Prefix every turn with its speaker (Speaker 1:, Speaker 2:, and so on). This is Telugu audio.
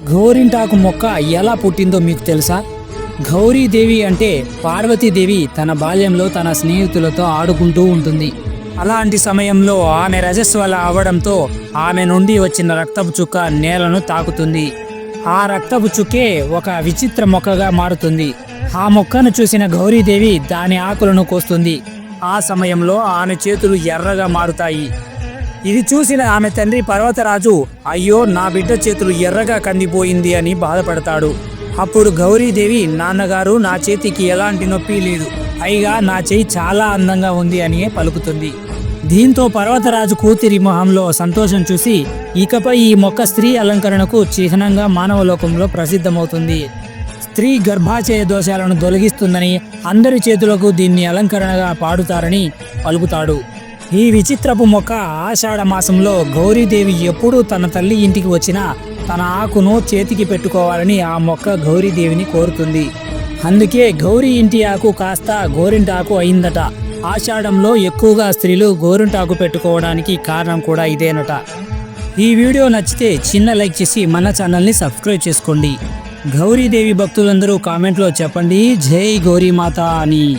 Speaker 1: గౌరింటాకు మొక్క ఎలా పుట్టిందో మీకు తెలుసా? గౌరీదేవి అంటే పార్వతీదేవి తన బాల్యంలో తన స్నేహితులతో ఆడుకుంటూ ఉంటుంది. అలాంటి సమయంలో ఆమె రజస్వల అవడంతో ఆమె నుండి వచ్చిన రక్తపు చుక్క నేలను తాకుతుంది. ఆ రక్తపు చుక్కే ఒక విచిత్ర మొక్కగా మారుతుంది. ఆ మొక్కను చూసిన గౌరీదేవి దాని ఆకులను కోస్తుంది. ఆ సమయంలో ఆమె చేతులు ఎర్రగా మారుతాయి. ఇది చూసిన ఆమె తండ్రి పర్వతరాజు అయ్యో నా బిడ్డ చేతులు ఎర్రగా కందిపోయింది అని బాధపడతాడు. అప్పుడు గౌరీదేవి నాన్నగారు నా చేతికి ఎలాంటి నొప్పి లేదు. పైగా నా చేయి చాలా అందంగా ఉంది అని పలుకుతుంది. దీంతో పర్వతరాజు కూతురి మొహంలో సంతోషం చూసి ఇకపై ఈ మొక్క స్త్రీ అలంకరణకు చిహ్నంగా మానవలోకంలో ప్రసిద్ధమవుతుంది. స్త్రీ గర్భాశయ దోషాలను తొలగిస్తుందని అందరి చేతులకు దీన్ని అలంకరణగా పాడుతారని పలుకుతాడు. ఈ విచిత్రపు మొక్క ఆషాఢ మాసంలో గౌరీదేవి ఎప్పుడూ తన తల్లి ఇంటికి వచ్చినా తన ఆకును చేతికి పెట్టుకోవాలని ఆ మొక్క గౌరీదేవిని కోరుతుంది. అందుకే గౌరీ ఇంటి ఆకు కాస్త గోరింటాకు అయిందట. ఆషాఢంలో ఎక్కువగా స్త్రీలు గోరింటాకు పెట్టుకోవడానికి కారణం కూడా ఇదేనట. ఈ వీడియో నచ్చితే చిన్న లైక్ చేసి మన ఛానల్ని సబ్స్క్రైబ్ చేసుకోండి. గౌరీదేవి భక్తులందరూ కామెంట్లో చెప్పండి. జై గౌరీమాత అని